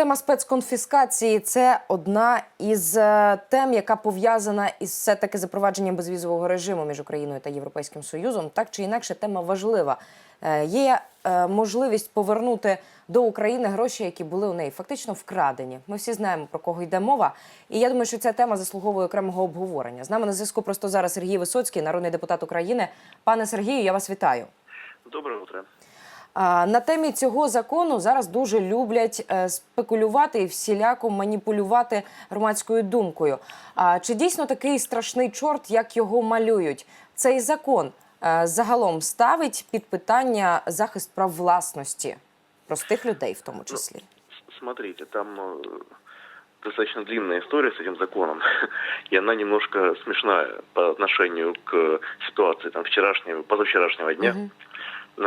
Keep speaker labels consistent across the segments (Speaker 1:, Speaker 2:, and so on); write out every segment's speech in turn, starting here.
Speaker 1: Тема спецконфіскації це одна із е, тем, яка пов'язана із все таки запровадженням безвізового режиму між Україною та Європейським Союзом. Так чи інакше, тема важлива. Е, Є е, можливість повернути до України гроші, які були у неї фактично вкрадені. Ми всі знаємо про кого йде мова. І я думаю, що ця тема заслуговує окремого обговорення. З нами на зв'язку просто зараз Сергій Висоцький, народний депутат України. Пане Сергію, я вас вітаю.
Speaker 2: Доброе утро.
Speaker 1: На темі цього закону зараз дуже люблять е, спекулювати і всіляко маніпулювати громадською думкою. А чи дійсно такий страшний чорт, як його малюють? Цей закон е, загалом ставить під питання захист прав власності простих людей, в тому числі?
Speaker 2: С- Смотрите, там э, достаточно длинная история с этим законом, и она немножко смешная по отношению к ситуации там вчерашнего, позавчерашнего дня,
Speaker 1: Мгм.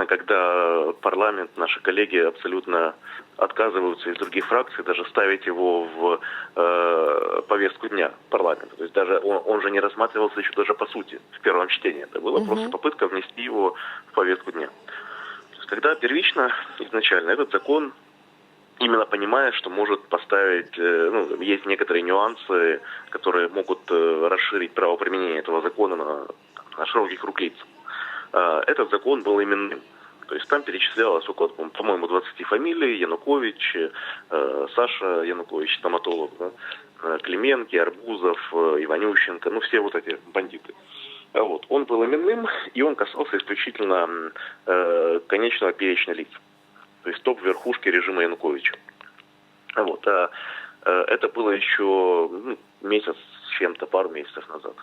Speaker 2: Когда парламент, наши коллеги абсолютно отказываются из других фракций даже ставить его в э, повестку дня парламента. То есть даже он, он же не рассматривался еще даже по сути в первом чтении. Это была
Speaker 1: Мгм.
Speaker 2: просто попытка внести его в повестку дня. То есть когда первично, изначально этот закон именно понимая, что может поставить, э, ну, есть некоторые нюансы, которые могут э, расширить право применения этого закона на, на широкий круг лиц. А, Этот закон был именным. То есть там перечислялось около, по- по-моему, 20 фамилий, Янукович, э, Саша Янукович, стоматолог, да, э, Клименки, Арбузов, э, Иванющенко, ну все вот эти бандиты. А Вот. Он был именным, и он касался исключительно конечного перечня лиц то есть топ-верхушки режима Януковича. Вот. А это было еще ну, месяц с чем-то, пару месяцев назад.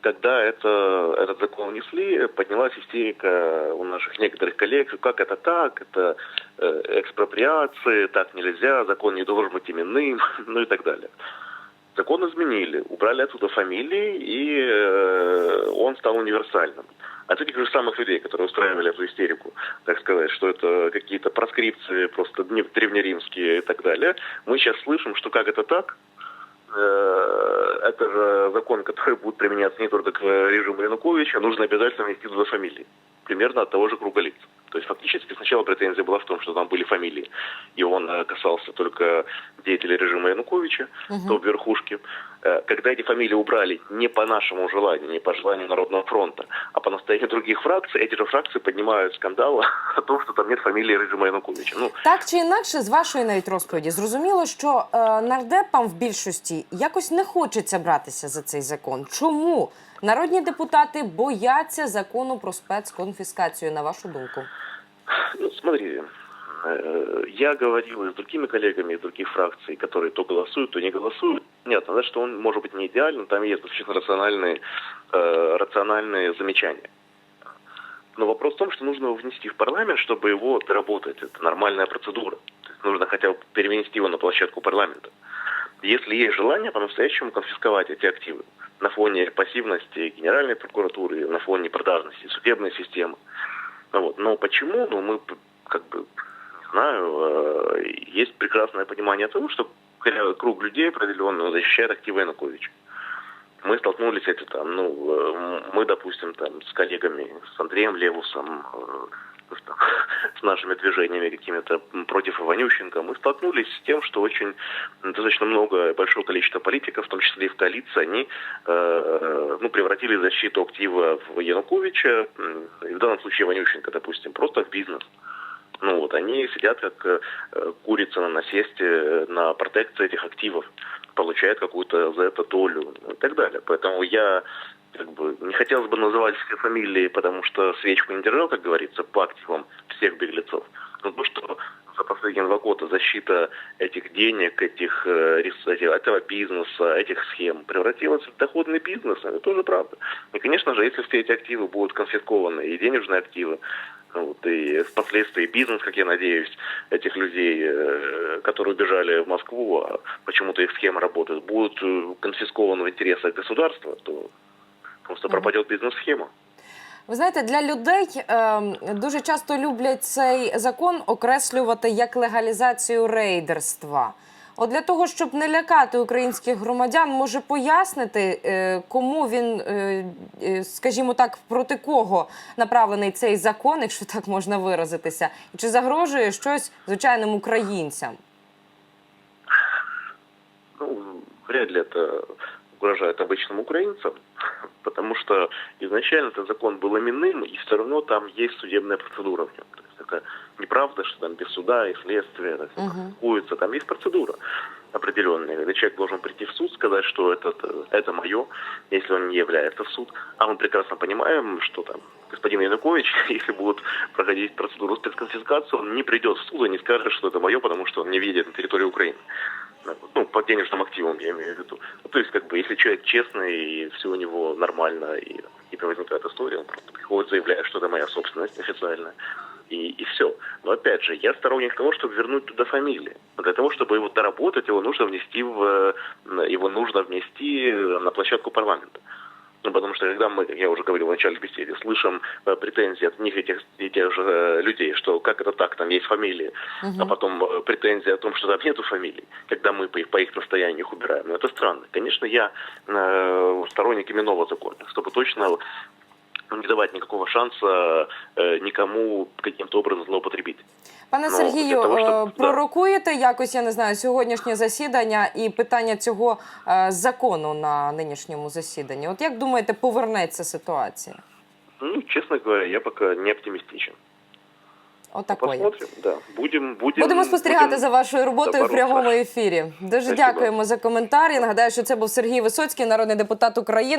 Speaker 2: Когда это, этот закон внесли, поднялась истерика у наших некоторых коллег, как это так, это э, экспроприации, так нельзя, закон не должен быть именным, ну и так далее. Закон изменили, убрали оттуда фамилии, и э, он стал универсальным. От этих же самых людей, которые устраивали эту истерику, так сказать, что это какие-то проскрипции просто древнеримские и так далее, мы сейчас слышим, что как это так, Э, который будет применяться не только к режиму Януковича, нужно обязательно внести туда фамилии. Примерно от того же круга лиц. То есть фактически сначала претензия была в том, что там были фамилии, и он э, касался только деятелей режима Януковича,
Speaker 1: Мгм.
Speaker 2: топ верхушки. Э, Когда эти фамилии убрали не по нашему желанию, не по желанию Народного фронта, а по настоянию других фракций, эти же фракции поднимают скандал о том, что там нет фамилии режима Януковича. Ну,
Speaker 1: Так чи інакше, з вашої навіть розповіді, зрозуміло, що е, нардепам в більшості якось не хочеться братися за цей закон. Чому народні депутати бояться закону про спецконфіскацію, на вашу думку?
Speaker 2: Ну, смотри, э, я говорил и с другими коллегами из других фракций, которые то голосуют, то не голосуют. Понятно, да, что он может быть не идеален, там есть достаточно рациональные, э, рациональные замечания. Но вопрос в том, что нужно его внести в парламент, чтобы его доработать. Это нормальная процедура. То есть нужно хотя бы перенести его на площадку парламента. Если есть желание по-настоящему конфисковать эти активы на фоне пассивности Генеральной прокуратуры, на фоне продажности судебной системы, вот. Но почему? Ну, мы как бы, не знаю, э, есть прекрасное понимание того, что круг людей определенно защищает активы Януковича. Мы столкнулись это там, ну, э, мы, допустим, там с коллегами, с Андреем Левусом, там, с нашими движениями какими-то против Иванющенко, мы столкнулись с тем, что очень достаточно много, большое количество политиков, в том числе и в коалиции, они э, ну, превратили защиту актива в Януковича, и в данном случае Иванющенко, допустим, просто в бизнес. Ну вот, они сидят как э, курица на насесте э, на протекции этих активов, получают какую-то за это долю и так далее. Поэтому я как бы не хотелось бы называть все фамилии, потому что свечку не держал, как говорится, по активам всех беглецов. Но то, что за последние два года защита этих денег, э, этих- этого бизнеса, этих схем превратилась в доходный бизнес, это тоже правда. И, конечно же, если все эти активы будут конфискованы, и денежные активы, ну вот, и впоследствии бизнес, как я надеюсь, этих людей, э, которые убежали в Москву, а почему-то их схема работает, будут э, конфискованы в интересах государства, то просто пропадет бизнес-схема.
Speaker 1: Ви знаєте, для людей е, дуже часто люблять цей закон окреслювати як легалізацію рейдерства. От для того, щоб не лякати українських громадян, може пояснити, е, кому він, е, е скажімо так, проти кого направлений цей закон, якщо так можна виразитися, і чи загрожує щось звичайним українцям?
Speaker 2: Ну, вряд ли это угрожает обычным украинцам, потому что изначально этот закон был именным, и все равно там есть судебная процедура в нем. То есть это неправда, что там без суда и следствия так, публикуется. Там есть процедура определенная, когда человек должен прийти в суд, сказать, что это, это мое, если он не является в суд. А мы прекрасно понимаем, что там господин Янукович, если будут проходить процедуру спецконфискации, он не придет в суд и не скажет, что это мое, потому что он не видит на территории Украины. Ну, по денежным активам, я имею в виду. Ну, то есть, как бы, если человек честный, и все у него нормально, и не возникает история, он просто приходит, заявляет, что это моя собственность официальная, и, и все. Но опять же, я сторонник того, чтобы вернуть туда фамилии. Для того, чтобы его доработать, его нужно внести в, э, его нужно внести на площадку парламента. Ну, потому что когда мы, как я уже говорил в начале беседы, слышим э, претензии от них этих, и тех же э, людей, что как это так, там есть фамилии, а потом э, претензии о том, что там нету фамилий, когда мы по их, по их настоянию их убираем. Ну, это странно. Конечно, я э, сторонник именного закона, чтобы точно не давать никакого шанса э, никому каким-то образом злоупотребить.
Speaker 1: Пане
Speaker 2: Ну,
Speaker 1: Сергію,
Speaker 2: того,
Speaker 1: е,
Speaker 2: да.
Speaker 1: пророкуєте якось, я не знаю, сьогоднішнє засідання і питання цього е, закону на нинішньому засіданні? От як думаєте, повернеться ситуація?
Speaker 2: Ну, честно говоря, я пока не оптимистичен.
Speaker 1: Отакої.
Speaker 2: Посмотрим, да. Будем, будем,
Speaker 1: Будемо спостерігати
Speaker 2: будем-
Speaker 1: за вашою роботою в прямому ефірі. Дуже
Speaker 2: Спасибо.
Speaker 1: дякуємо за коментар. Я нагадаю, що це був Сергій Висоцький, народний депутат України.